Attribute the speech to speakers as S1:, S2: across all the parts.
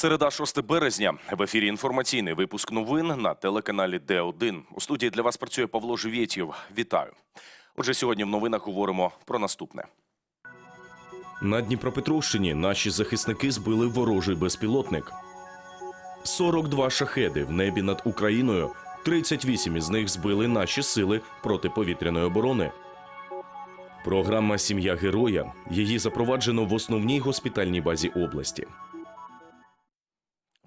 S1: Середа 6 березня в ефірі інформаційний випуск новин на телеканалі Д1. У студії для вас працює Павло Живєтєв. Вітаю. Отже, сьогодні в новинах говоримо про наступне. На Дніпропетровщині наші захисники збили ворожий безпілотник. 42 шахеди в небі над Україною. 38 із них збили наші сили протиповітряної оборони. Програма Сім'я героя. Її запроваджено в основній госпітальній базі області.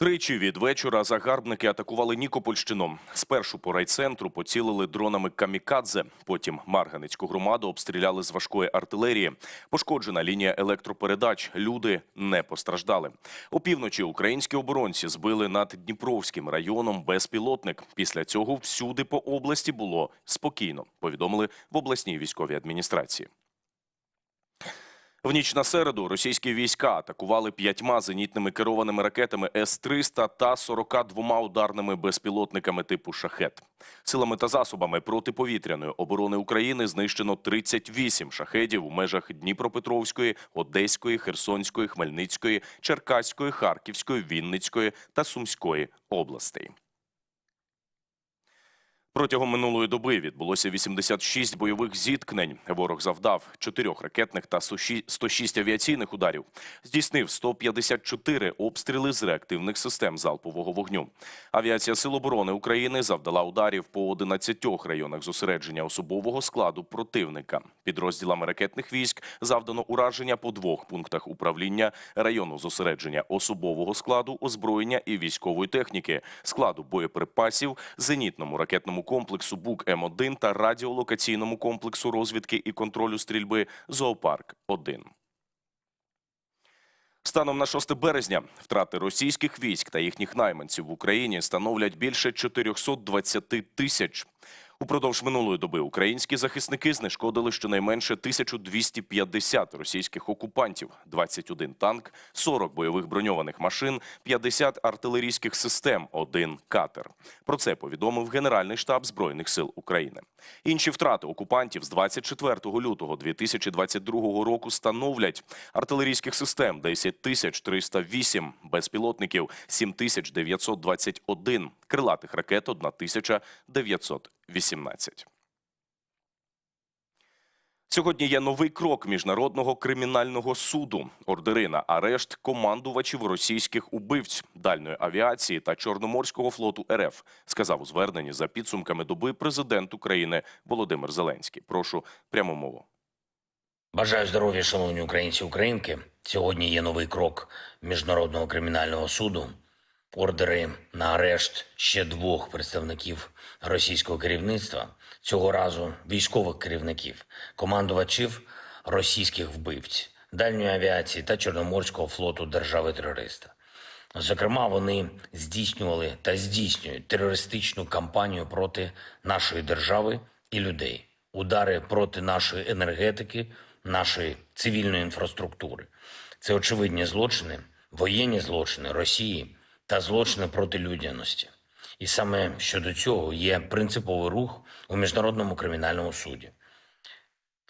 S1: Тричі від вечора загарбники атакували Нікопольщину. Спершу по райцентру поцілили дронами камікадзе. Потім Марганецьку громаду обстріляли з важкої артилерії. Пошкоджена лінія електропередач. Люди не постраждали. Опівночі українські оборонці збили над Дніпровським районом безпілотник. Після цього всюди по області було спокійно. Повідомили в обласній військовій адміністрації. В ніч на середу російські війська атакували п'ятьма зенітними керованими ракетами С-300 та 42 ударними безпілотниками типу «Шахет». Силами та засобами протиповітряної оборони України знищено 38 шахедів у межах Дніпропетровської, Одеської, Херсонської, Хмельницької, Черкаської, Харківської, Вінницької та Сумської областей. Протягом минулої доби відбулося 86 бойових зіткнень. Ворог завдав 4 ракетних та 106 авіаційних ударів. Здійснив 154 обстріли з реактивних систем залпового вогню. Авіація Сил оборони України завдала ударів по 11 районах зосередження особового складу противника. Підрозділами ракетних військ завдано ураження по двох пунктах управління району зосередження особового складу, озброєння і військової техніки, складу боєприпасів, зенітному ракетному комплексу БУК М1 та радіолокаційному комплексу розвідки і контролю стрільби Зоопарк 1 Станом на 6 березня втрати російських військ та їхніх найманців в Україні становлять більше 420 тисяч. Упродовж минулої доби українські захисники знешкодили щонайменше 1250 російських окупантів, 21 танк, 40 бойових броньованих машин, 50 артилерійських систем, один катер. Про це повідомив Генеральний штаб Збройних сил України. Інші втрати окупантів з 24 лютого 2022 року становлять артилерійських систем 10 тисяч 308, безпілотників 7 тисяч 921, крилатих ракет 1 тисяча 900. 18. Сьогодні є новий крок міжнародного кримінального суду. Ордери на арешт командувачів російських убивць дальної авіації та Чорноморського флоту РФ сказав у зверненні за підсумками доби президент України Володимир Зеленський. Прошу пряму мову.
S2: Бажаю здоров'я, шановні українці українки. Сьогодні є новий крок міжнародного кримінального суду. Ордери на арешт ще двох представників російського керівництва, цього разу військових керівників, командувачів російських вбивць, дальньої авіації та Чорноморського флоту держави-терориста. Зокрема, вони здійснювали та здійснюють терористичну кампанію проти нашої держави і людей, удари проти нашої енергетики, нашої цивільної інфраструктури. Це очевидні злочини, воєнні злочини Росії та злочини проти людяності. І саме щодо цього є принциповий рух у міжнародному кримінальному суді.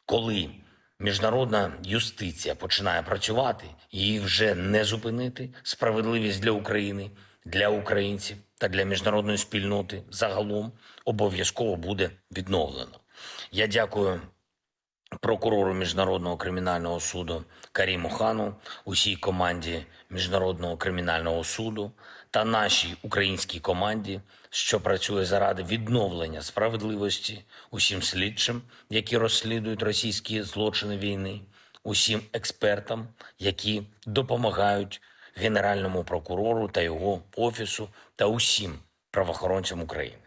S2: Коли міжнародна юстиція починає працювати, її вже не зупинити. Справедливість для України, для українців та для міжнародної спільноти загалом обов'язково буде відновлено. Я дякую прокурору міжнародного кримінального суду Каріму Хану, усій команді міжнародного кримінального суду та нашій українській команді, що працює заради відновлення справедливості усім слідчим, які розслідують російські злочини війни, усім експертам, які допомагають генеральному прокурору та його офісу, та усім правоохоронцям України.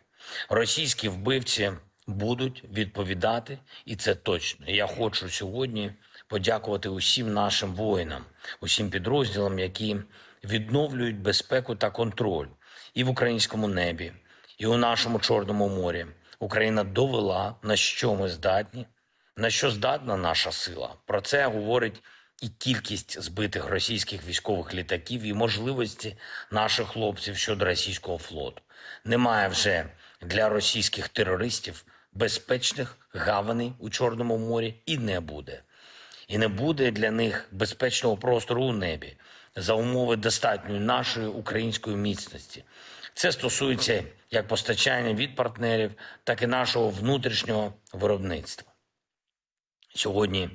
S2: Російські вбивці будуть відповідати, і це точно. Я хочу сьогодні подякувати усім нашим воїнам, усім підрозділам, які відновлюють безпеку та контроль і в українському небі, і у нашому Чорному морі. Україна довела, на що ми здатні, на що здатна наша сила. Про це говорить і кількість збитих російських військових літаків, і можливості наших хлопців щодо російського флоту. Немає вже для російських терористів безпечних гаваней у Чорному морі і не буде. І не буде для них безпечного простору у небі за умови достатньої нашої української міцності. Це стосується як постачання від партнерів, так і нашого внутрішнього виробництва. Сьогодні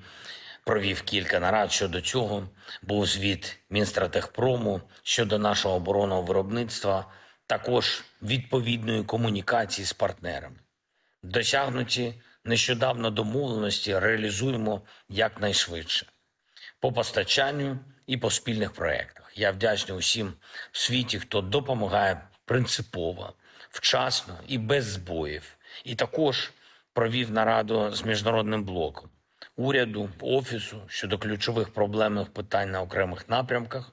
S2: провів кілька нарад щодо цього. Був звіт Мінстратехпрому щодо нашого оборонного виробництва, також відповідної комунікації з партнерами. Досягнуті нещодавно домовленості реалізуємо якнайшвидше по постачанню і по спільних проєктах. Я вдячний усім в світі, хто допомагає принципово, вчасно і без збоїв. І також провів нараду з міжнародним блоком уряду, офісу щодо ключових проблемних питань на окремих напрямках.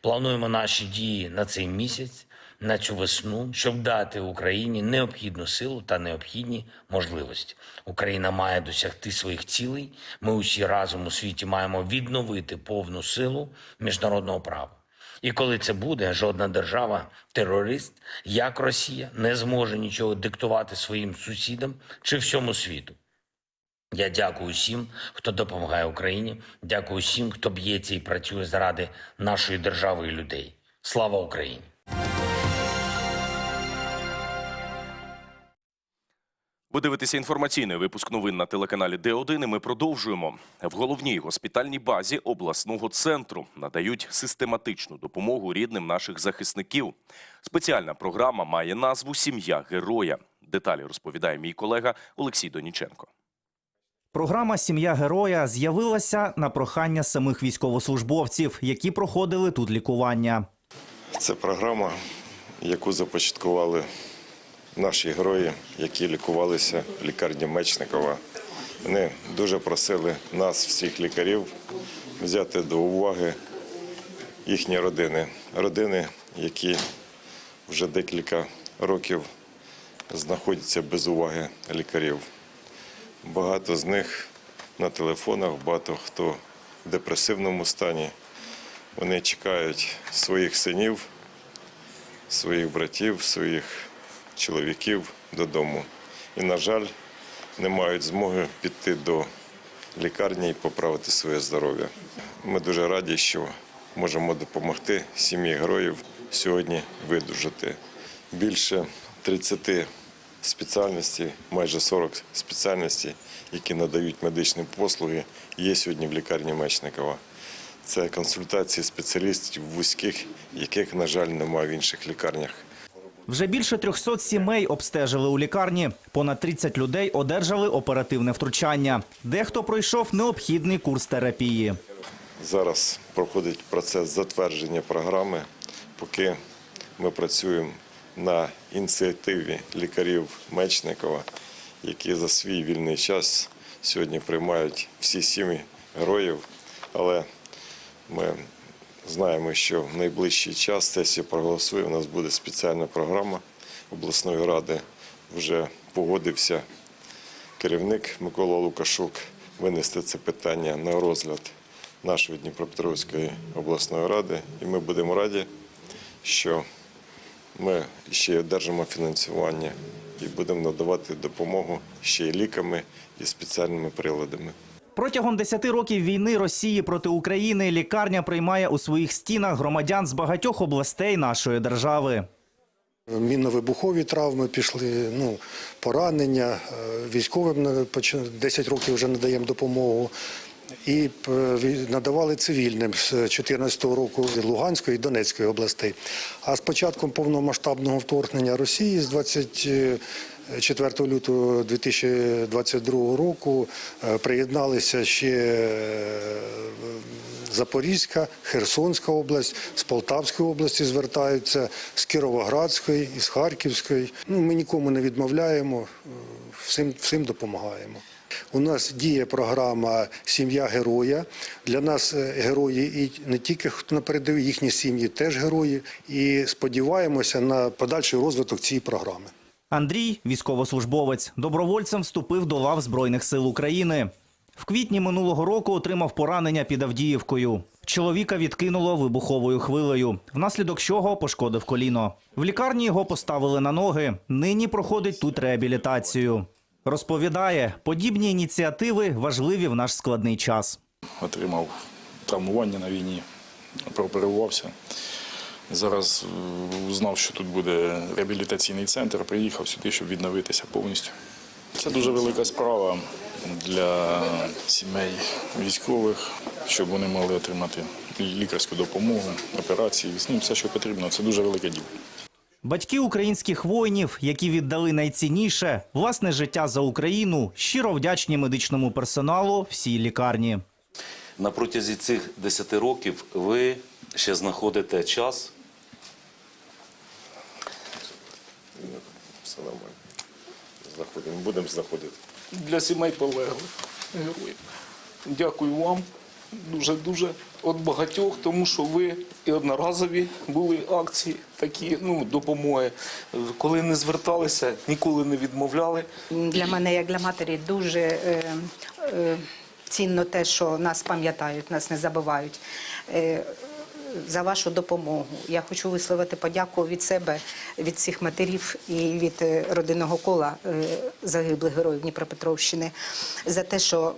S2: Плануємо наші дії на цей місяць, на цю весну, щоб дати Україні необхідну силу та необхідні можливості. Україна має досягти своїх цілей. Ми усі разом у світі маємо відновити повну силу міжнародного права. І коли це буде, жодна держава, терорист, як Росія, не зможе нічого диктувати своїм сусідам чи всьому світу. Я дякую всім, хто допомагає Україні. Дякую всім, хто б'ється і працює заради нашої держави і людей. Слава Україні!
S1: Ви дивитеся інформаційний випуск новин на телеканалі Д1 і ми продовжуємо. В головній госпітальній базі обласного центру надають систематичну допомогу рідним наших захисників. Спеціальна програма має назву Сім'я героя. Деталі розповідає мій колега Олексій Доніченко.
S3: Програма Сім'я героя з'явилася на прохання самих військовослужбовців, які проходили тут лікування.
S4: Це програма, яку започаткували наші герої, які лікувалися в лікарні Мечникова. Вони дуже просили нас, всіх лікарів, взяти до уваги їхні родини. Родини, які вже декілька років знаходяться без уваги лікарів. Багато з них на телефонах, багато хто в депресивному стані. Вони чекають своїх синів, своїх братів, своїх чоловіків додому. І, на жаль, не мають змоги піти до лікарні і поправити своє здоров'я. Ми дуже раді, що можемо допомогти сім'ї героїв сьогодні видужати. Більше 30 спеціальностей, майже 40 спеціальностей, які надають медичні послуги, є сьогодні в лікарні Мечникова. Це консультації спеціалістів вузьких, яких, на жаль, немає в інших лікарнях.
S3: Вже більше 300 сімей обстежили у лікарні. Понад 30 людей одержали оперативне втручання. Дехто пройшов необхідний курс терапії.
S4: Зараз проходить процес затвердження програми, поки ми працюємо на ініціативі лікарів Мечникова, які за свій вільний час сьогодні приймають всі сім'ї героїв. Але ми знаємо, що в найближчий час сесія проголосує. У нас буде спеціальна програма обласної ради. Вже погодився керівник Микола Лукашук винести це питання на розгляд нашої Дніпропетровської обласної ради. І ми будемо раді, що ми ще й одержимо фінансування і будемо надавати допомогу ще й ліками і спеціальними приладами.
S3: Протягом 10 років війни Росії проти України лікарня приймає у своїх стінах громадян з багатьох областей нашої держави.
S5: Мінно-вибухові травми пішли, ну, поранення, е, військовим 10 років вже надаємо допомогу. І надавали цивільним з 2014 року Луганської і Донецької областей. А з початком повномасштабного вторгнення Росії з 24 лютого 2022 року е, приєдналися ще е, Запорізька, Херсонська область, з Полтавської області звертаються, з Кіровоградської, із Харківської. Ну, ми нікому не відмовляємо, е, всім, всім допомагаємо. У нас діє програма Сім'я героя. Для нас герої і не тільки хто на їхні сім'ї теж герої. І сподіваємося на подальший розвиток цієї програми.
S3: Андрій, військовослужбовець, добровольцем вступив до лав Збройних сил України. В квітні минулого року отримав поранення під Авдіївкою. Чоловіка відкинуло вибуховою хвилею, внаслідок чого пошкодив коліно. В лікарні його поставили на ноги. Нині проходить тут реабілітацію. Розповідає, подібні ініціативи важливі в наш складний час.
S6: отримав травмування на війні, прооперувався. Зараз е, узнав, що тут буде реабілітаційний центр, приїхав сюди, щоб відновитися повністю. Це дуже велика справа для сімей військових, щоб вони могли отримати лікарську допомогу, операції, ну, все, що потрібно. Це дуже велике діло.
S3: Батьки українських воїнів, які віддали найцінніше власне життя за Україну, щиро вдячні медичному персоналу всій лікарні.
S7: На протязі цих 10 років ви ще знаходите час
S4: Все нормально. Знаходимо, будемо знаходити.
S8: для сімей полеглих героїв. Дякую вам дуже-дуже від багатьох, тому що ви і одноразові були акції, такі ну, допомоги. Коли не зверталися, ніколи не відмовляли.
S9: Для мене, як для матері, дуже е, е, цінно те, що нас пам'ятають, нас не забувають. Е, за вашу допомогу. Я хочу висловити подяку від себе, від всіх матерів і від е, родинного кола е, загиблих героїв Дніпропетровщини за те, що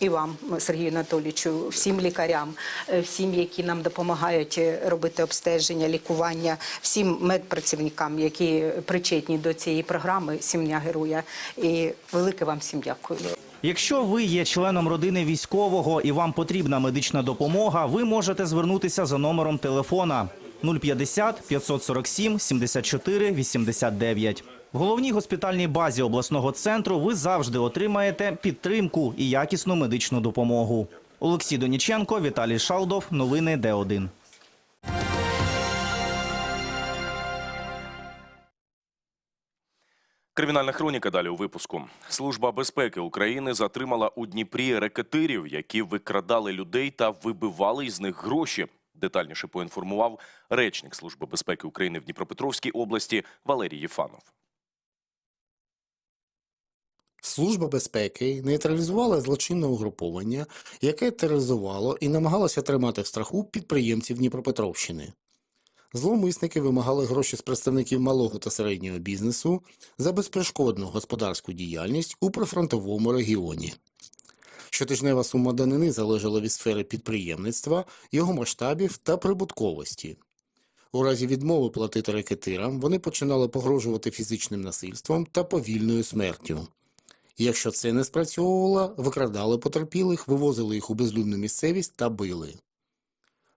S9: і вам, Сергію Анатолійовичу, всім лікарям, е, всім, які нам допомагають робити обстеження, лікування, всім медпрацівникам, які причетні до цієї програми Сім'я героя. І велике вам всім дякую.
S3: Якщо ви є членом родини військового і вам потрібна медична допомога, ви можете звернутися за номером телефона 050 547 74 89. В головній госпітальній базі обласного центру ви завжди отримаєте підтримку і якісну медичну допомогу. Олексій Доніченко, Віталій Шалдов. Новини Д1.
S1: Кримінальна хроніка далі у випуску. Служба безпеки України затримала у Дніпрі рекетирів, які викрадали людей та вибивали із них гроші. Детальніше поінформував речник Служби безпеки України в Дніпропетровській області Валерій Єфанов.
S10: Служба безпеки нейтралізувала злочинне угруповання, яке тероризувало і намагалося тримати в страху підприємців Дніпропетровщини. Зловмисники вимагали гроші з представників малого та середнього бізнесу за безперешкодну господарську діяльність у прифронтовому регіоні. Щотижнева сума данини залежала від сфери підприємництва, його масштабів та прибутковості. У разі відмови платити рекетирам вони починали погрожувати фізичним насильством та повільною смертю. Якщо це не спрацьовувало, викрадали потерпілих, вивозили їх у безлюдну місцевість та били.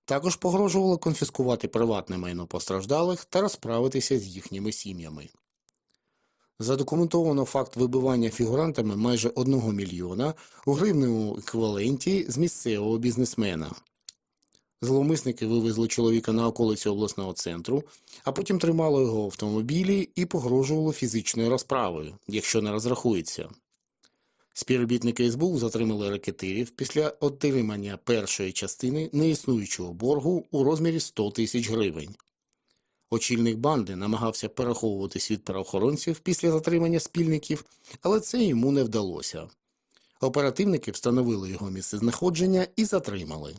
S10: Також погрожувало конфіскувати приватне майно постраждалих та розправитися з їхніми сім'ями. Задокументовано факт вибивання фігурантами майже 1 мільйона у гривневому еквіваленті з місцевого бізнесмена. Зловмисники вивезли чоловіка на околиці обласного центру, а потім тримали його в автомобілі і погрожували фізичною розправою, якщо не розрахується. Співробітники СБУ затримали ракетирів після отримання першої частини неіснуючого боргу у розмірі 100 тисяч гривень. Очільник банди намагався переховуватись від правоохоронців після затримання спільників, але це йому не вдалося. Оперативники встановили його місцезнаходження і затримали.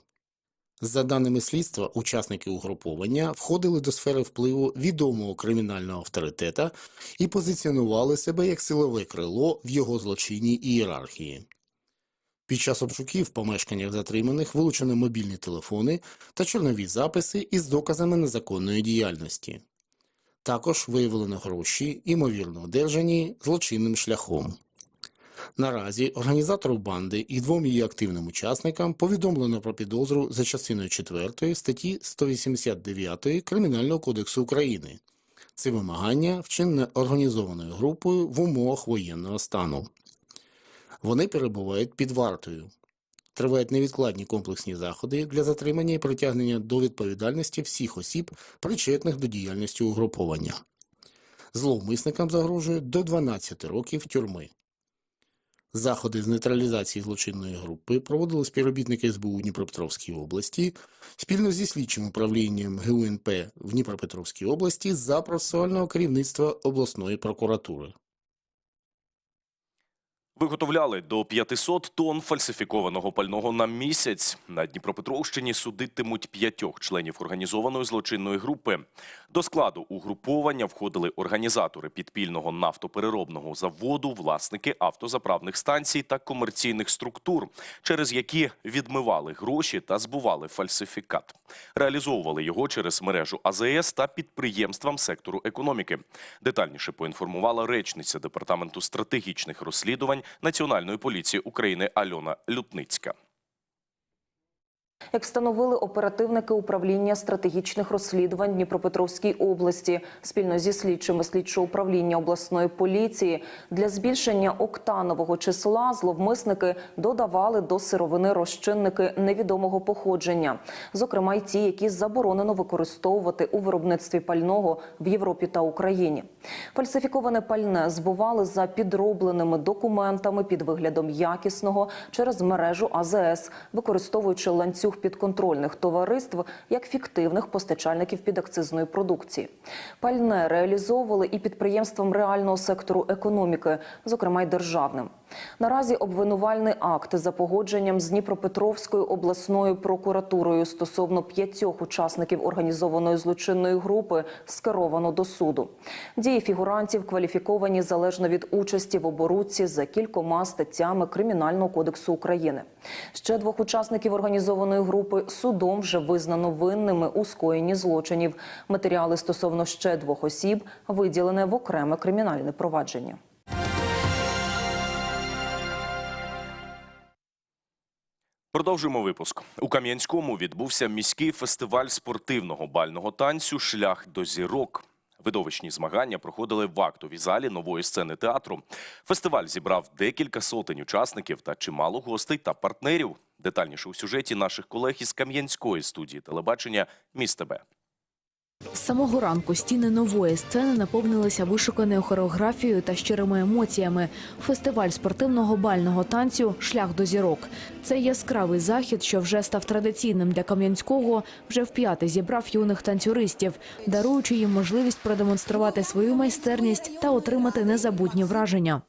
S10: За даними слідства, учасники угруповання входили до сфери впливу відомого кримінального авторитета і позиціонували себе як силове крило в його злочинній ієрархії. Під час обшуків в помешканнях затриманих вилучено мобільні телефони та чорнові записи із доказами незаконної діяльності. Також виявлено гроші, ймовірно одержані злочинним шляхом. Наразі організатору банди і двом її активним учасникам повідомлено про підозру за частиною 4 статті 189 Кримінального кодексу України. Це вимагання, вчинене організованою групою в умовах воєнного стану. Вони перебувають під вартою. Тривають невідкладні комплексні заходи для затримання і притягнення до відповідальності всіх осіб, причетних до діяльності угруповання. Зловмисникам загрожує до 12 років тюрми. Заходи з нейтралізації злочинної групи проводили співробітники СБУ Дніпропетровській області спільно зі слідчим управлінням ГУНП в Дніпропетровській області за процесуального керівництва обласної прокуратури.
S1: Виготовляли до 500 тонн фальсифікованого пального на місяць. На Дніпропетровщині судитимуть п'ятьох членів організованої злочинної групи. До складу угруповання входили організатори підпільного нафтопереробного заводу, власники автозаправних станцій та комерційних структур, через які відмивали гроші та збували фальсифікат. Реалізовували його через мережу АЗС та підприємствам сектору економіки. Детальніше поінформувала речниця департаменту стратегічних розслідувань Національної поліції України Альона Лютницька.
S11: Як встановили оперативники управління стратегічних розслідувань Дніпропетровській області спільно зі слідчими слідчого управління обласної поліції для збільшення октанового числа зловмисники додавали до сировини розчинники невідомого походження, зокрема й ті, які заборонено використовувати у виробництві пального в Європі та Україні. Фальсифіковане пальне збували за підробленими документами під виглядом якісного через мережу АЗС, використовуючи ланцюг підконтрольних товариств як фіктивних постачальників підакцизної продукції. Пальне реалізовували і підприємствам реального сектору економіки, зокрема й державним. Наразі обвинувальний акт за погодженням з Дніпропетровською обласною прокуратурою стосовно п'ятьох учасників організованої злочинної групи скеровано до суду. Дії фігурантів кваліфіковані залежно від участі в оборудці за кількома статтями Кримінального кодексу України. Ще двох учасників організованої групи судом вже визнано винними у скоєнні злочинів. Матеріали стосовно ще двох осіб виділене в окреме кримінальне провадження.
S1: Продовжуємо випуск. У Кам'янському відбувся міський фестиваль спортивного бального танцю Шлях до зірок. Видовищні змагання проходили в актовій залі нової сцени театру. Фестиваль зібрав декілька сотень учасників та чимало гостей та партнерів. Детальніше у сюжеті наших колег із Кам'янської студії телебачення «Міст ТБ».
S12: З самого ранку стіни нової сцени наповнилися вишуканою хореографією та щирими емоціями. Фестиваль спортивного бального танцю Шлях до зірок. Цей яскравий захід, що вже став традиційним для Кам'янського, вже вп'яте зібрав юних танцюристів, даруючи їм можливість продемонструвати свою майстерність та отримати незабутні враження.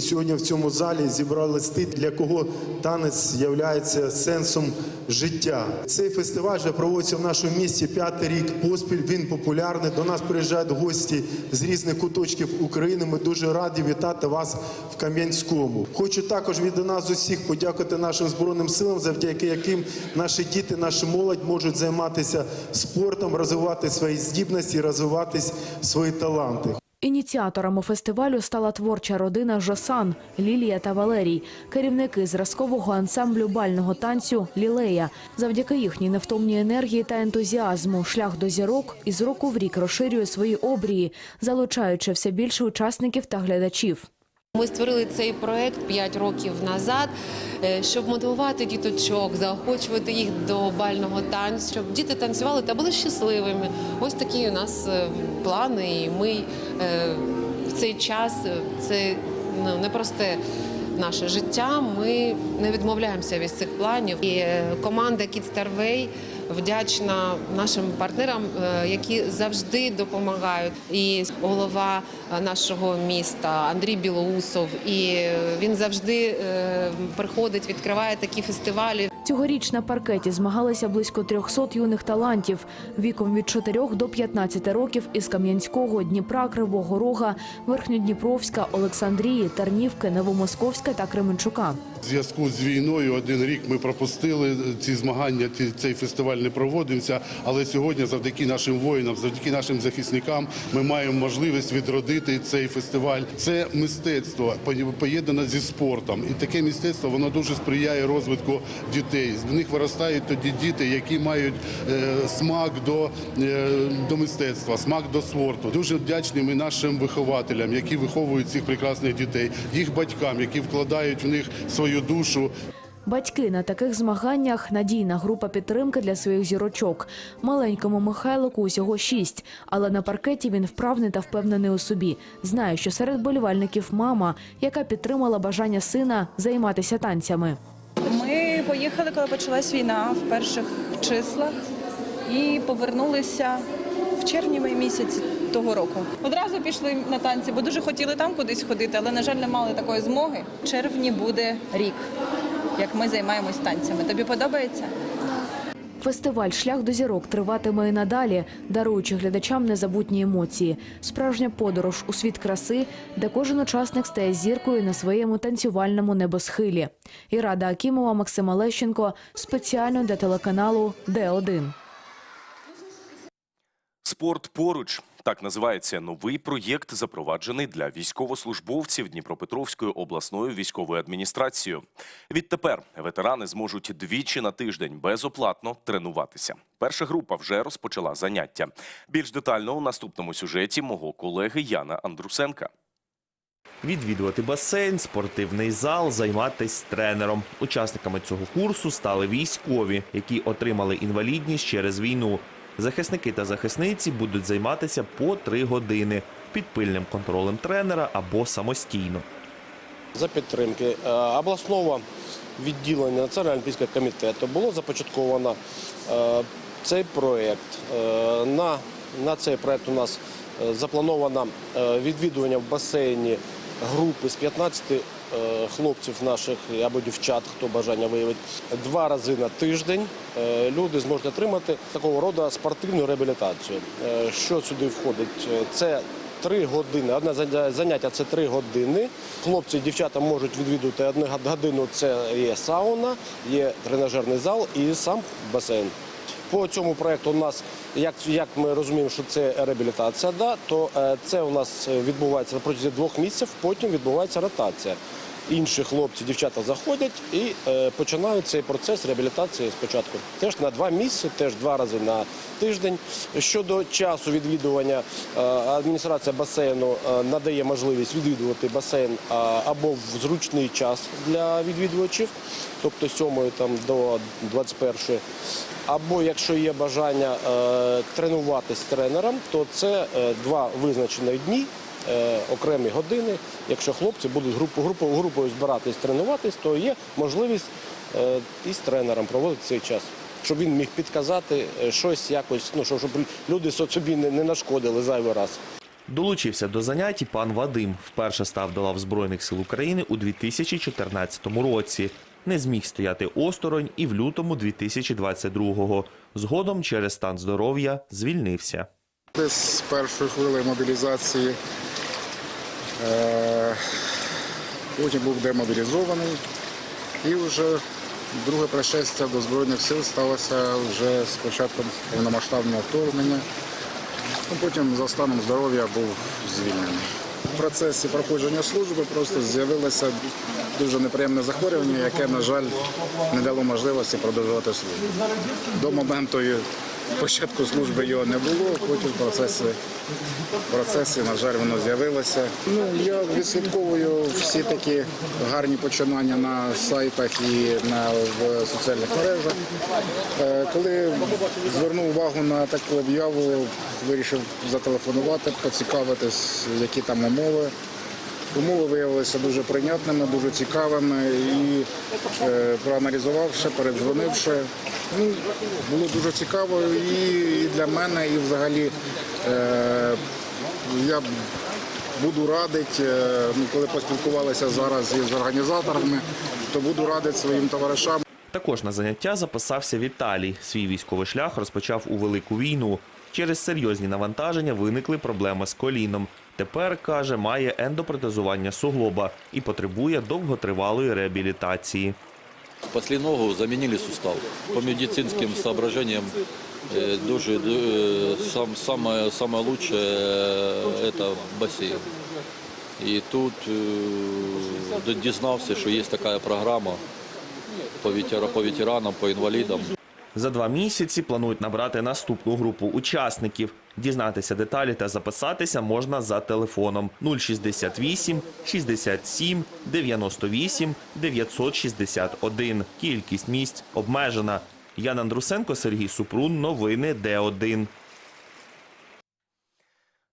S13: Сьогодні в цьому залі зібрались ті, для кого танець є сенсом життя. Цей фестиваль вже проводиться в нашому місті п'ятий рік поспіль. Він популярний. До нас приїжджають гості з різних куточків України. Ми дуже раді вітати вас в Кам'янському. Хочу також від нас усіх подякувати нашим збройним силам, завдяки яким наші діти, наша молодь можуть займатися спортом, розвивати свої здібності, розвивати свої таланти.
S12: Ініціаторами фестивалю стала творча родина Жосан Лілія та Валерій, керівники зразкового ансамблю бального танцю Лілея. Завдяки їхній невтомній енергії та ентузіазму шлях до зірок із року в рік розширює свої обрії, залучаючи все більше учасників та глядачів.
S14: Ми створили цей проект 5 років назад, е, щоб мотивувати діточок, заохочувати їх до бального танцю, щоб діти танцювали та були щасливими. Ось такі у нас е, плани. І ми е, в цей час це ну, непросте наше життя. Ми не відмовляємося від цих планів. І команда Kids Star Way вдячна нашим партнерам, е, які завжди допомагають. І голова е, нашого міста Андрій Білоусов. І він завжди е, приходить, відкриває такі фестивалі.
S12: Цьогоріч на паркеті змагалися близько 300 юних талантів віком від 4 до 15 років із Кам'янського, Дніпра, Кривого Рога, Верхньодніпровська, Олександрії, Тарнівки, Новомосковська та Кременчука.
S15: В зв'язку з війною один рік ми пропустили ці змагання. Цей фестиваль не проводився. Але сьогодні, завдяки нашим воїнам, завдяки нашим захисникам, ми маємо можливість відродити цей фестиваль. Це мистецтво поєднане зі спортом, і таке мистецтво воно дуже сприяє розвитку дітей. В них виростають тоді діти, які мають е, смак до, е, до мистецтва, смак до спорту. Дуже вдячні ми нашим вихователям, які виховують цих прекрасних дітей, їх батькам, які вкладають в них свою душу.
S12: Батьки на таких змаганнях надійна група підтримки для своїх зірочок. Маленькому Михайлику усього шість, але на паркеті він вправний та впевнений у собі. Знає, що серед болівальників мама, яка підтримала бажання сина займатися танцями.
S16: Ми поїхали, коли почалась війна в перших числах, і повернулися в червні місяці того року. Одразу пішли на танці, бо дуже хотіли там кудись ходити, але на жаль, не мали такої змоги. В червні буде рік, як ми займаємось танцями. Тобі подобається?
S12: Фестиваль Шлях до зірок триватиме і надалі, даруючи глядачам незабутні емоції. Справжня подорож у світ краси, де кожен учасник стає зіркою на своєму танцювальному небосхилі. Ірада Акімова, Максима Лещенко спеціально для телеканалу Д1.
S1: Спорт поруч так називається новий проєкт, запроваджений для військовослужбовців Дніпропетровської обласної військової адміністрації. Відтепер ветерани зможуть двічі на тиждень безоплатно тренуватися. Перша група вже розпочала заняття. Більш детально у наступному сюжеті мого колеги Яна Андрусенка.
S17: Відвідувати басейн, спортивний зал, займатися тренером. Учасниками цього курсу стали військові, які отримали інвалідність через війну. Захисники та захисниці будуть займатися по три години під пильним контролем тренера або самостійно.
S18: За підтримки е, обласного відділення Національного олімпійського комітету було започатковано е, цей проєкт. Е, На, на цей проєкт у нас заплановано відвідування в басейні групи з 15 е, хлопців наших або дівчат, хто бажання виявить, два рази на тиждень е, люди зможуть отримати такого роду спортивну реабілітацію. Е, Що сюди входить? Е, Це Три години. Одне заняття це три години. Хлопці і дівчата можуть відвідувати одну годину. Це є сауна, є тренажерний зал і сам басейн. По цьому проєкту у нас, як, як ми розуміємо, що це реабілітація, да, то е, це у нас відбувається протягом двох місяців, потім відбувається ротація. Інші хлопці, дівчата заходять і е, починають цей процес реабілітації спочатку. Теж на два місяці, теж два рази на тиждень. Щодо часу відвідування, е, адміністрація басейну е, надає можливість відвідувати басейн е, або в зручний час для відвідувачів, тобто 7 там, до 21. Або якщо є бажання е, тренуватись тренером, то це е, два визначені дні окремі години. Якщо хлопці будуть групу, групу, групою збиратись тренуватись, то є можливість е, із тренером проводити цей час, щоб він міг підказати е, щось якось, ну щоб люди собі не, нашкодили зайвий раз.
S17: Долучився до занять і пан Вадим. Вперше став до лав Збройних сил України у 2014 році. Не зміг стояти осторонь і в лютому 2022-го. Згодом через стан здоров'я звільнився.
S19: Десь з першої хвилини мобілізації е, потім був демобілізований і вже друге пришестя до Збройних сил сталося вже з початком повномасштабного вторгнення. Ну, потім за станом здоров'я був звільнений. В процесі проходження служби просто з'явилося дуже неприємне захворювання, яке, на жаль, не дало можливості продовжувати службу. До моменту початку служби його не було, потім в процесі на жаль, воно з'явилося. Ну, я відслідковую всі такі гарні починання на сайтах і на в соціальних мережах. Е, Коли звернув увагу на таку об'яву, вирішив зателефонувати, поцікавитись, які там умови. Умови виявилися дуже прийнятними, дуже цікавими і е, проаналізувавши, передзвонивши. Ну, було дуже цікаво і, для мене, і взагалі е, я буду радити, е, ну, коли поспілкувалися зараз із організаторами, то буду радити своїм товаришам.
S17: Також на заняття записався Віталій. Свій військовий шлях розпочав у велику війну. Через серйозні навантаження виникли проблеми з коліном. Тепер каже, має ендопротезування суглоба і потребує довготривалої реабілітації.
S20: Спасли ногу, заменили сустав. По медицинским соображениям э, дуже, э, сам, самое, самое лучшее э, это бассейн. И тут э, дізнався, що є така програма по, ветера, по ветеранам, по інвалідам.
S17: За два місяці планують набрати наступну групу учасників. Дізнатися деталі та записатися можна за телефоном 068 67 98 961. Кількість місць обмежена. Ян Андрусенко, Сергій Супрун. Новини Д1.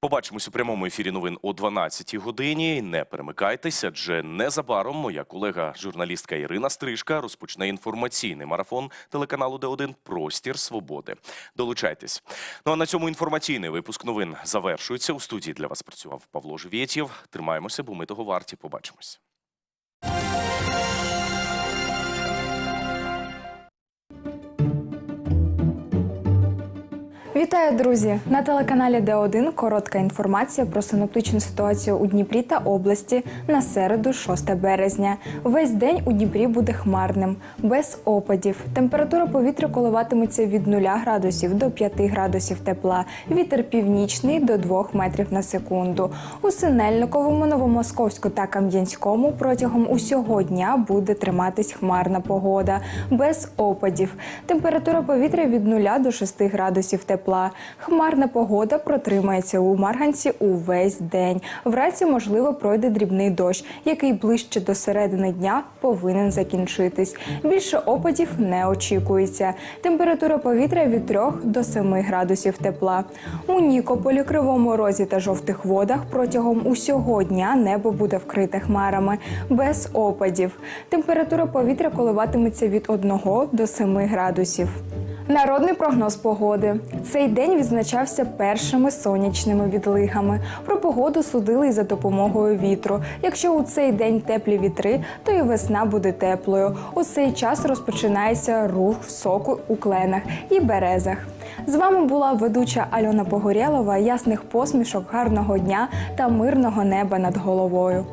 S1: Побачимось у прямому ефірі новин о 12-й годині. Не перемикайтесь, адже незабаром моя колега, журналістка Ірина Стрижка, розпочне інформаційний марафон телеканалу Д1 Простір Свободи. Долучайтесь. Ну а на цьому інформаційний випуск новин завершується. У студії для вас працював Павло Живєтєв. Тримаємося, бо ми того варті. Побачимось.
S21: Вітаю, друзі! На телеканалі Д1 коротка інформація про синоптичну ситуацію у Дніпрі та області на середу, 6 березня. Весь день у Дніпрі буде хмарним, без опадів. Температура повітря коливатиметься від 0 градусів до 5 градусів тепла. Вітер північний до 2 метрів на секунду. У Синельниковому, Новомосковську та Кам'янському протягом усього дня буде триматись хмарна погода, без опадів. Температура повітря від 0 до 6 градусів тепла. Хмарна погода протримається у Марганці увесь день. Вранці, можливо, пройде дрібний дощ, який ближче до середини дня повинен закінчитись. Більше опадів не очікується. Температура повітря від 3 до 7 градусів тепла. У Нікополі, Кривому Розі та жовтих водах протягом усього дня небо буде вкрите хмарами, без опадів. Температура повітря коливатиметься від 1 до 7 градусів. Народний прогноз погоди. Цей день відзначався першими сонячними відлигами. Про погоду судили й за допомогою вітру. Якщо у цей день теплі вітри, то і весна буде теплою. У цей час розпочинається рух соку у кленах і березах. З вами була ведуча Альона Погорєлова. Ясних посмішок, гарного дня та мирного неба над головою.